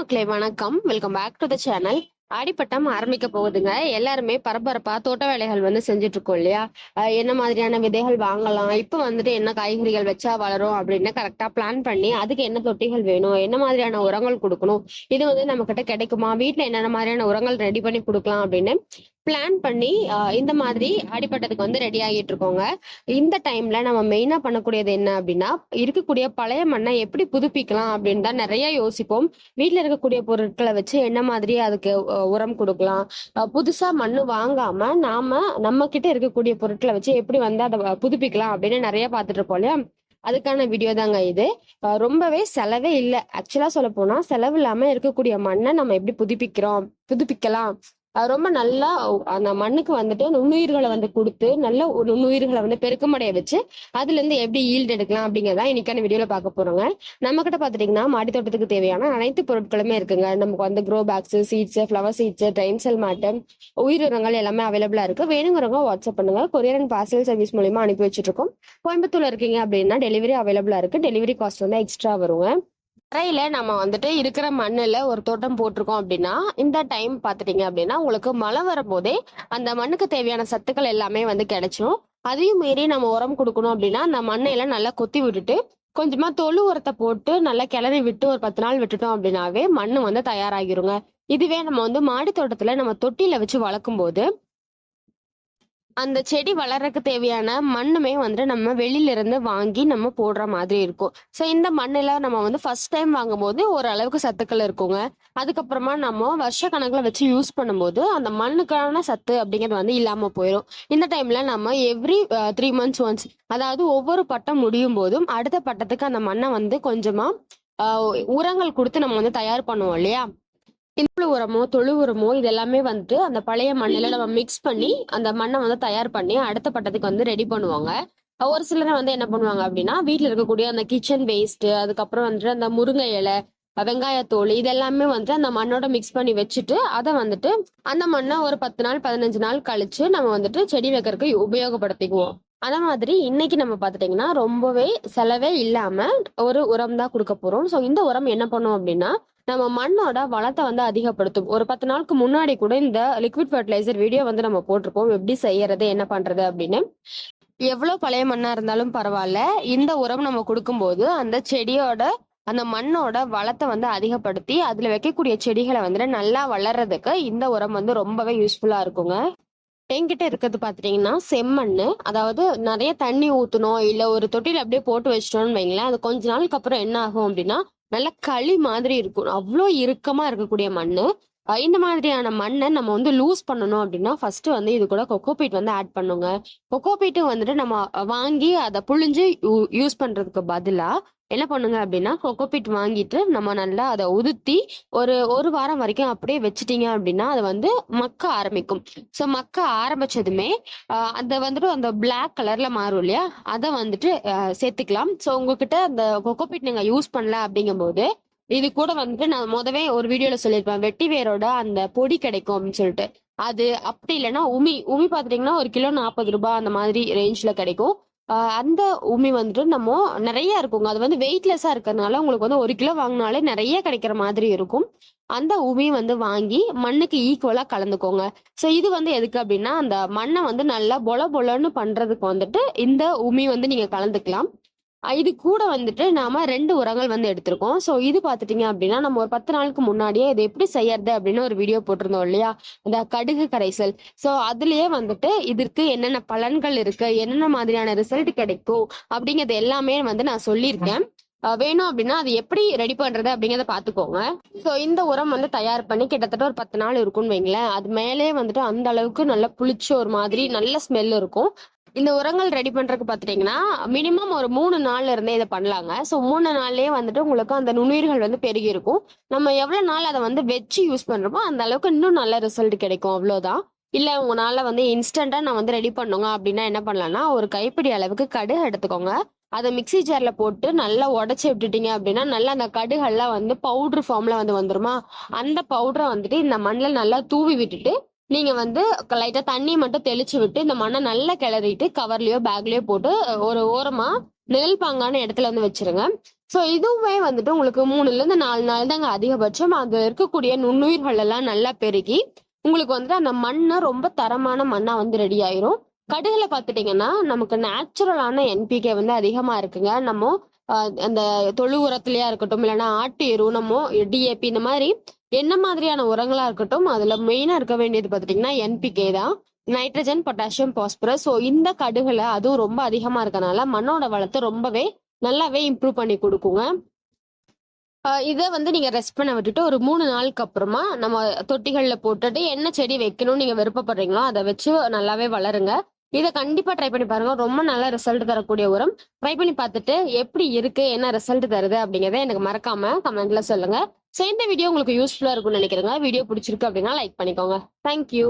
மக்களே வணக்கம். Welcome back to the channel அடிப்பட்டம் ஆரம்பிக்க போகுதுங்க. எல்லாருமே பரபரப்பா தோட்ட வேலைகள் வந்து செஞ்சுட்டு இருக்கோம் இல்லையா என்ன மாதிரியான விதைகள் வாங்கலாம்? இப்ப வந்துட்டு என்ன காய்கறிகள் வச்சா வளரும் அப்படின்னு கரெக்டா பிளான் பண்ணி அதுக்கு என்ன தொட்டிகள் வேணும்? என்ன மாதிரியான உரங்கள் கொடுக்கணும்? இது வந்து நம்ம கிட்ட கிடைக்குமா? வீட்ல என்னென்ன மாதிரியான உரங்கள் ரெடி பண்ணி கொடுக்கலாம் அப்படின்னு பிளான் பண்ணி இந்த மாதிரி அடிப்பட்டதுக்கு வந்து ரெடி ஆகிட்டு இருக்கோங்க இந்த டைம்ல நம்ம மெயினா பண்ணக்கூடியது என்ன அப்படின்னா இருக்கக்கூடிய பழைய மண்ணை எப்படி புதுப்பிக்கலாம் அப்படின்னு தான் நிறைய யோசிப்போம். வீட்டுல இருக்கக்கூடிய பொருட்களை வச்சு என்ன மாதிரி அதுக்கு உரம் கொடுக்கலாம். புதுசா மண்ணு வாங்காம நாம நம்ம கிட்ட இருக்கக்கூடிய பொருட்களை வச்சு எப்படி வந்து அதை புதுப்பிக்கலாம் அப்படின்னு நிறைய பார்த்துட்டு இருப்போம் இல்லையா? அதுக்கான வீடியோ தாங்க இது. ரொம்பவே செலவே இல்லை. ஆக்சுவலா சொல்ல போனா செலவு இல்லாம இருக்கக்கூடிய மண்ணை நம்ம எப்படி புதுப்பிக்கிறோம் புதுப்பிக்கலாம். அது ரொம்ப நல்லா அந்த மண்ணுக்கு வந்துட்டு நுண்ணுயிர்களை வந்து கொடுத்து நல்ல ஒரு நுண்ணுயிர்களை வந்து பெருக்கமடைய வச்சு அதுல இருந்து எப்படி ஈல்டு எடுக்கலாம் அப்படிங்கறத இன்னைக்கான வீடியோல பார்க்க போறோங்க. நம்ம கிட்ட பாத்துட்டீங்கன்னா மாடி தோட்டத்துக்கு தேவையான அனைத்து பொருட்களுமே இருக்குங்க. நமக்கு வந்து grow bags seeds flower seeds time செல் மாட்டம் உயிர் உரங்கள் எல்லாமே அவைலபிளா இருக்கு. வேணுங்கிறவங்க வாட்ஸ்அப் பண்ணுங்க. கொரியர் அண்ட் பார்சல் சர்வீஸ் மூலியமா அனுப்பி வச்சுட்டு இருக்கோம். கோயம்புத்தூர்ல இருக்கீங்க அப்படின்னா டெலிவரி அவைலபிளா இருக்கு. டெலிவரி காஸ்ட் வந்து எக்ஸ்ட்ரா வருங்க. தரையில நம்ம வந்துட்டு இருக்கிற மண்ணுல ஒரு தோட்டம் போட்டிருக்கோம் அப்படின்னா இந்த டைம் பாத்துட்டீங்க அப்படின்னா உங்களுக்கு மழை வரும்போதே அந்த மண்ணுக்கு தேவையான சத்துக்கள் எல்லாமே வந்து கிடைச்சிரும். அதையும் மீறி நம்ம உரம் கொடுக்கணும் அப்படின்னா அந்த மண்ணையெல்லாம் நல்லா கொத்தி விட்டுட்டு கொஞ்சமா தொழு உரத்தை போட்டு நல்லா கிளறி விட்டு ஒரு பத்து நாள் விட்டுட்டோம் அப்படின்னாவே மண்ணு வந்து தயாராகிருங்க. இதுவே நம்ம வந்து மாடி தோட்டத்துல நம்ம தொட்டியில வச்சு வளர்க்கும் போது அந்த செடி வளர்றதுக்கு தேவையான மண்ணுமே வந்துட்டு நம்ம வெளியில இருந்து வாங்கி நம்ம போடுற மாதிரி இருக்கும். ஸோ இந்த மண்ணுல நம்ம வந்து ஃபர்ஸ்ட் டைம் வாங்கும்போது ஓரளவுக்கு சத்துக்கள் இருக்குங்க. அதுக்கப்புறமா நம்ம வருஷ கணக்குல வச்சு யூஸ் பண்ணும்போது அந்த மண்ணுக்கான சத்து அப்படிங்கிறது வந்து இல்லாம போயிடும் இந்த டைம்ல நம்ம எவ்ரி த்ரீ மந்த்ஸ் ஒன்ஸ் அதாவது ஒவ்வொரு பட்டம் முடியும் போதும் அடுத்த பட்டத்துக்கு அந்த மண்ணை வந்து கொஞ்சமா உரங்கள் கொடுத்து நம்ம வந்து தயார் பண்ணுவோம் இல்லையா? இன்புழு உரமோ தொழு உரமோ இது எல்லாமே வந்துட்டு அந்த பழைய மண்ணில நம்ம மிக்ஸ் பண்ணி அந்த மண்ணை வந்து தயார் பண்ணி அடுத்த பட்டத்துக்கு வந்து ரெடி பண்ணுவாங்க. ஒரு சிலர் வந்து என்ன பண்ணுவாங்க அப்படின்னா வீட்டில் இருக்கக்கூடிய அந்த கிச்சன் வேஸ்ட் அதுக்கப்புறம் வந்துட்டு அந்த முருங்கை இலை வெங்காயத்தோல் இதெல்லாமே வந்துட்டு அந்த மண்ணோட மிக்ஸ் பண்ணி வச்சுட்டு அதை வந்துட்டு அந்த மண்ணை ஒரு பத்து நாள் பதினஞ்சு நாள் கழிச்சு நம்ம வந்துட்டு செடி வைக்கிறதுக்கு உபயோகப்படுத்திக்குவோம். அதே மாதிரி இன்னைக்கு நம்ம பார்த்துட்டிங்கன்னா ரொம்பவே செலவே இல்லாம ஒரு உரம் தான் கொடுக்க போறோம். ஸோ இந்த உரம் என்ன பண்ணும் அப்படின்னா நம்ம மண்ணோட வளத்தை வந்து அதிகப்படுத்தும். ஒரு பத்து நாளுக்கு முன்னாடி கூட இந்த லிக்விட் ஃபர்டிலைசர் வீடியோ வந்து நம்ம போட்டிருப்போம். எப்படி செய்யறது என்ன பண்றது அப்படின்னு. எவ்வளவு பழைய மண்ணா இருந்தாலும் பரவாயில்ல. இந்த உரம் நம்ம கொடுக்கும்போது அந்த செடியோட அந்த மண்ணோட வளத்தை வந்து அதிகப்படுத்தி அதுல வைக்கக்கூடிய செடிகளை வந்துட்டு நல்லா வளர்றதுக்கு இந்த உரம் வந்து ரொம்பவே யூஸ்ஃபுல்லா இருக்குங்க. என்கிட்ட இருக்கிறது பாத்துட்டீங்கன்னா செம்மண் அதாவது நிறைய தண்ணி ஊத்தணும். இல்ல ஒரு தொட்டில அப்படியே போட்டு வச்சிட்டோம்னு வைங்களேன். அது கொஞ்ச நாளுக்கு அப்புறம் என்ன ஆகும் அப்படின்னா நல்ல களி மாதிரி இருக்கும். அவ்வளோ இறுக்கமா இருக்கக்கூடிய மண்ணு. இந்த மாதிரியான மண்ணை நம்ம வந்து லூஸ் பண்ணணும் அப்படின்னா ஃபர்ஸ்ட் வந்து இது கூட கொக்கோபீட் வந்து ஆட் பண்ணுங்க. கொக்கோபீட்டு வந்துட்டு நம்ம வாங்கி அதை புழிஞ்சு யூஸ் பண்றதுக்கு பதிலாக என்ன பண்ணுங்க அப்படின்னா கொக்கோபிட் வாங்கிட்டு நம்ம நல்லா அதை உதுத்தி ஒரு ஒரு வாரம் வரைக்கும் அப்படியே வச்சிட்டீங்க அப்படின்னா அது வந்து மக்க ஆரம்பிக்கும். ஸோ மக்க ஆரம்பிச்சதுமே அதை அந்த வந்துட்டு அந்த பிளாக் கலர்ல மாறும் இல்லையா? அதை வந்துட்டு சேர்த்துக்கலாம். ஸோ உங்ககிட்ட அந்த கொக்கோபீட் நீங்க யூஸ் பண்ணல அப்படிங்கும்போது இது கூட வந்துட்டு நான் முதவே ஒரு வீடியோல சொல்லியிருப்பேன். வெட்டி வேரோட அந்த பொடி கிடைக்கும் அப்படின்னு சொல்லிட்டு. அது அப்படி இல்லைன்னா உமி உமி பாத்துட்டீங்கன்னா ஒரு கிலோ நாற்பது ரூபாய் அந்த மாதிரி ரேஞ்ச்ல கிடைக்கும். அந்த உமி வந்துட்டு நம்ம நிறைய இருக்குங்க. அது வந்து வெயிட்லெஸ்ஸா இருக்கிறதுனால உங்களுக்கு வந்து ஒரு கிலோ வாங்கினாலே நிறைய கிடைக்கிற மாதிரி இருக்கும். அந்த உமி வந்து வாங்கி மண்ணுக்கு ஈக்குவலா கலந்துக்கோங்க. ஸோ இது வந்து எதுக்கு அப்படின்னா அந்த மண்ணை வந்து நல்லா பொல பொலன்னு பண்றதுக்கு வந்துட்டு இந்த உமி வந்து நீங்க கலந்துக்கலாம். இது கூட வந்துட்டு நாம ரெண்டு உரங்கள் வந்து எடுத்திருக்கோம். ஸோ இது பார்த்துட்டீங்க அப்படின்னா நம்ம ஒரு பத்து நாளுக்கு முன்னாடியே இது எப்படி செய்யறது அப்படின்னு ஒரு வீடியோ போட்டிருந்தோம் இல்லையா? இந்த கடுகு கரைசல். ஸோ அதுலயே வந்துட்டு இதற்கு என்னென்ன பலன்கள் இருக்கு என்னென்ன மாதிரியான ரிசல்ட் கிடைக்கும் அப்படிங்கிறது எல்லாமே வந்து நான் சொல்லியிருக்கேன். வேணும் அப்படின்னா அது எப்படி ரெடி பண்றது அப்படிங்கறத பாத்துக்கோங்க சோ இந்த உரம் வந்து தயார் பண்ணி கிட்டத்தட்ட ஒரு பத்து நாள் இருக்கும்னு வைங்களேன். அது மேலே வந்துட்டு அந்த அளவுக்கு நல்லா புளிச்ச ஒரு மாதிரி நல்ல ஸ்மெல் இருக்கும். இந்த உரங்கள் ரெடி பண்றதுக்கு பாத்துட்டீங்கன்னா மினிமம் ஒரு மூணு நாள்ல இருந்தே இதை பண்ணலாங்க. ஸோ மூணு நாள்லயே வந்துட்டு உங்களுக்கு அந்த நுண்ணுயிர்கள் வந்து பெருகி இருக்கும். நம்ம எவ்வளவு நாள் அதை வந்து வச்சு யூஸ் பண்றோமோ அந்த அளவுக்கு இன்னும் நல்ல ரிசல்ட் கிடைக்கும். அவ்வளவுதான். இல்ல உங்களால வந்து இன்ஸ்டன்டா நான் வந்து ரெடி பண்ணுங்க அப்படின்னா என்ன பண்ணலாம்னா ஒரு கைப்பிடி அளவுக்கு கடுகு எடுத்துக்கோங்க. அதை மிக்ஸி ஜாரில் போட்டு நல்லா உடச்சி விட்டுட்டீங்க அப்படின்னா நல்லா அந்த கடுகெல்லாம் வந்து பவுடர் ஃபார்ம்ல வந்து வந்துருமா? அந்த பவுடரை வந்துட்டு இந்த மண்ணில் நல்லா தூவி விட்டுட்டு நீங்க வந்து லைட்டா தண்ணி மட்டும் தெளிச்சு விட்டு இந்த மண்ணை நல்லா கிளறிட்டு கவர்லயோ பேக்லயோ போட்டு ஒரு ஓரமா நிழல் பாங்கான இடத்துல வந்து வச்சிருங்க. ஸோ இதுவுமே வந்துட்டு உங்களுக்கு மூணுல இருந்து நாலு நாள் தாங்க அதிகபட்சம். அது இருக்கக்கூடிய நுண்ணுயிர்கள் எல்லாம் நல்லா பெருகி உங்களுக்கு வந்துட்டு அந்த மண்ணு ரொம்ப தரமான மண்ணா வந்து ரெடி ஆயிரும். கடுகுல பாத்துட்டீங்கன்னா நமக்கு நேச்சுரலான என்பிகே வந்து அதிகமா இருக்குங்க. நம்ம அந்த தொழு உரத்துலயா இருக்கட்டும் இல்லைன்னா ஆட்டு எரு நம்ம டிஏபி இந்த மாதிரி என்ன மாதிரியான உரங்களா இருக்கட்டும் அதுல மெயினா இருக்க வேண்டியது பாத்துட்டீங்கன்னா என்பிகே தான். நைட்ரஜன் பொட்டாசியம் பாஸ்பரஸ் ஸோ இந்த கடுகுல அதுவும் ரொம்ப அதிகமா இருக்கனால மண்ணோட வளத்தை ரொம்பவே நல்லாவே இம்ப்ரூவ் பண்ணி கொடுக்குங்க. இதை வந்து நீங்க ரெஸ்ட் பண்ண விட்டுட்டு ஒரு மூணு நாளுக்கு அப்புறமா நம்ம தொட்டிகள்ல போட்டுட்டு என்ன செடி வைக்கணும்னு நீங்க விருப்பப்படுறீங்களோ அதை வச்சு நல்லாவே வளருங்க. இதை கண்டிப்பா ட்ரை பண்ணி பாருங்க. ரொம்ப நல்ல ரிசல்ட் தரக்கூடிய உரம். ட்ரை பண்ணி பார்த்துட்டு எப்படி இருக்கு என்ன ரிசல்ட் தருது அப்படிங்கறத எனக்கு மறக்காம கமெண்ட்ல சொல்லுங்க. ஸோ இந்த வீடியோ உங்களுக்கு யூஸ்ஃபுல்லா இருக்கும்னு நினைக்கிறேங்க. வீடியோ பிடிச்சிருக்கு அப்படின்னா லைக் பண்ணிக்கோங்க. தேங்க்யூ